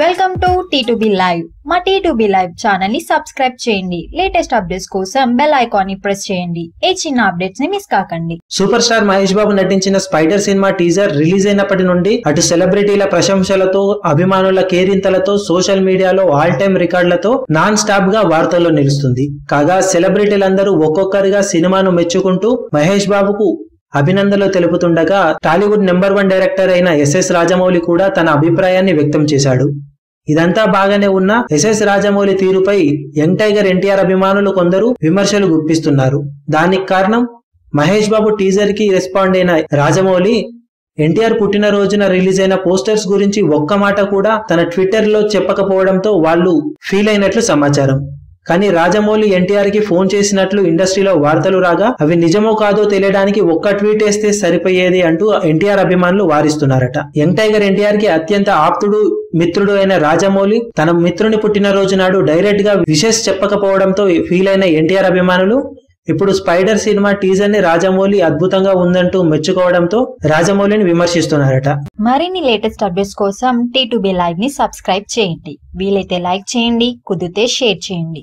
Welcome to T two B live మా T two B live ఛానల్ని subscribe చేయండి. Latest updates కోసం bell ఐకాన్ని ప్రెస్ చేయండి. ఏ చిన్న అప్డేట్స్ని మిస్ కాకండి. సూపర్ స్టార్ మహేష్ బాబు నటించిన స్పైడర్ సినిమా టీజర్ రిలీజ్ అయినప్పటి నుండి అటు సెలబ్రిటీల ప్రశంసలతో అభిమానుల కేరింతలతో సోషల్ మీడియాలో ఆల్ టైమ్ రికార్డులతో నాన్ స్టాప్గా వార్తల్లో నిలుస్తుంది. కాగా సెలబ్రిటీలందరూ ఒక్కొక్కరిగా సినిమాను మెచ్చుకుంటూ మహేష్ బాబుకు అభినందనలు తెలుపుతుండగా టాలీవుడ్ నెంబర్ వన్ డైరెక్టర్ అయిన ఎస్ఎస్ రాజమౌళి కూడా తన అభిప్రాయాన్ని వ్యక్తం చేశాడు. ఇదంతా బాగానే ఉన్న ఎస్ఎస్ రాజమౌళి తీరుపై యంగ్ టైగర్ ఎన్టీఆర్ అభిమానులు కొందరు విమర్శలు గుప్పిస్తున్నారు. దానికి కారణం మహేష్ బాబు టీజర్కి రెస్పాండ్ అయిన రాజమౌళి ఎన్టీఆర్ పుట్టినరోజున రిలీజ్ అయిన పోస్టర్స్ గురించి ఒక్క మాట కూడా తన ట్విట్టర్లో చెప్పకపోవడంతో వాళ్ళు ఫీల్ అయినట్లు సమాచారం. కానీ రాజమౌళి ఎన్టీఆర్కి ఫోన్ చేసినట్లు ఇండస్ట్రీలో వార్తలు రాగా అవి నిజమో కాదో తెలియడానికి ఒక్క ట్వీట్ వేస్తే సరిపోయేది అంటూ ఎన్టీఆర్ అభిమానులు వారిస్తున్నారట. యంగ్ టైగర్ ఎన్టీఆర్కి అత్యంత ఆప్తుడు మిత్రుడు అయిన రాజమౌళి తన మిత్రుని పుట్టినరోజు నాడు డైరెక్ట్గా విషెస్ చెప్పకపోవడంతో ఫీల్ అయిన ఎన్టీఆర్ అభిమానులు ఇప్పుడు స్పైడర్ సినిమా టీజర్ని రాజమౌళి అద్భుతంగా ఉందంటూ మెచ్చుకోవడంతో రాజమౌళిని విమర్శిస్తున్నారట. మరిన్ని లేటెస్ట్ అప్డేట్స్ కోసం టీ టు బి లైవ్ని సబ్స్క్రైబ్ చేయండి. వీలైతే లైక్ చేయండి కుదిరితే షేర్ చేయండి.